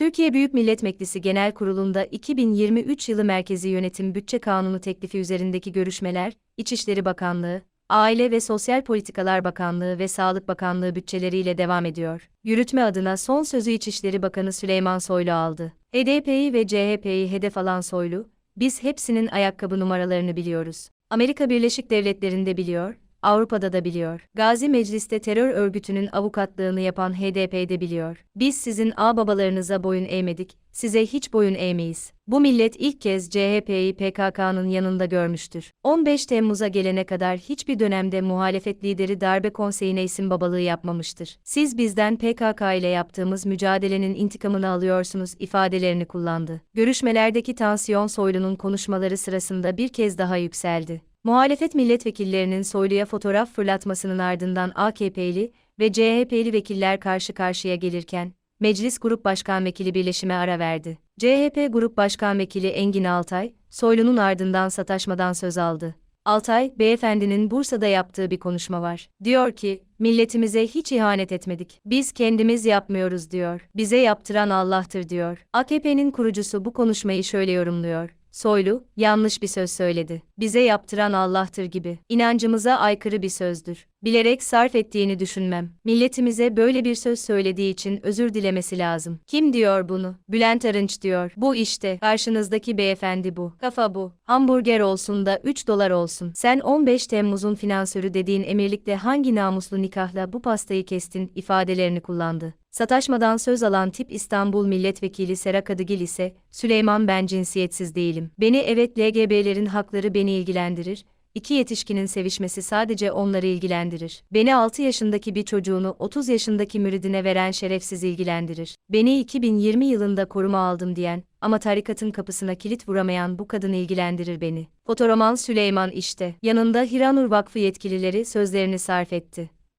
Türkiye Büyük Millet Meclisi Genel Kurulu'nda 2023 yılı Merkezi Yönetim Bütçe Kanunu teklifi üzerindeki görüşmeler, İçişleri Bakanlığı, Aile ve Sosyal Politikalar Bakanlığı ve Sağlık Bakanlığı bütçeleriyle devam ediyor. Yürütme adına son sözü İçişleri Bakanı Süleyman Soylu aldı. HDP'yi ve CHP'yi hedef alan Soylu, biz hepsinin ayakkabı numaralarını biliyoruz. Amerika Birleşik Devletleri'nde biliyor, Avrupa'da da biliyor. Gazi Meclis'te terör örgütünün avukatlığını yapan HDP'de biliyor. Biz sizin ağababalarınıza boyun eğmedik, size hiç boyun eğmeyiz. Bu millet ilk kez CHP'yi PKK'nın yanında görmüştür. 15 Temmuz'a gelene kadar hiçbir dönemde muhalefet lideri darbe konseyine isim babalığı yapmamıştır. Siz bizden PKK ile yaptığımız mücadelenin intikamını alıyorsunuz ifadelerini kullandı. Görüşmelerdeki tansiyon Soylu'nun konuşmaları sırasında bir kez daha yükseldi. Muhalefet milletvekillerinin Soylu'ya fotoğraf fırlatmasının ardından AKP'li ve CHP'li vekiller karşı karşıya gelirken, Meclis Grup Başkan Vekili birleşime ara verdi. CHP Grup Başkan Vekili Engin Altay, Soylu'nun ardından sataşmadan söz aldı. Altay, beyefendinin Bursa'da yaptığı bir konuşma var. Diyor ki, milletimize hiç ihanet etmedik. Biz kendimiz yapmıyoruz diyor. Bize yaptıran Allah'tır diyor. AKP'nin kurucusu bu konuşmayı şöyle yorumluyor. Soylu, yanlış bir söz söyledi. Bize yaptıran Allah'tır gibi. İnancımıza aykırı bir sözdür. Bilerek sarf ettiğini düşünmem. Milletimize böyle bir söz söylediği için özür dilemesi lazım. Kim diyor bunu? Bülent Arınç diyor. Bu işte. Karşınızdaki beyefendi bu. Kafa bu. Hamburger olsun da 3 dolar olsun. Sen 15 Temmuz'un finansörü dediğin emirlikte hangi namuslu nikahla bu pastayı kestin ifadelerini kullandı. Sataşmadan söz alan tip İstanbul Milletvekili Sera Kadıgil ise, Süleyman ben cinsiyetsiz değilim. Beni evet LGB'lerin hakları beni ilgilendirir, İki yetişkinin sevişmesi sadece onları ilgilendirir. Beni 6 yaşındaki bir çocuğunu 30 yaşındaki müridine veren şerefsiz ilgilendirir. Beni 2020 yılında koruma aldım diyen ama tarikatın kapısına kilit vuramayan bu kadın ilgilendirir beni. Fotoroman Süleyman işte. Yanında Hiranur Vakfı yetkilileri sözlerini sarf etti.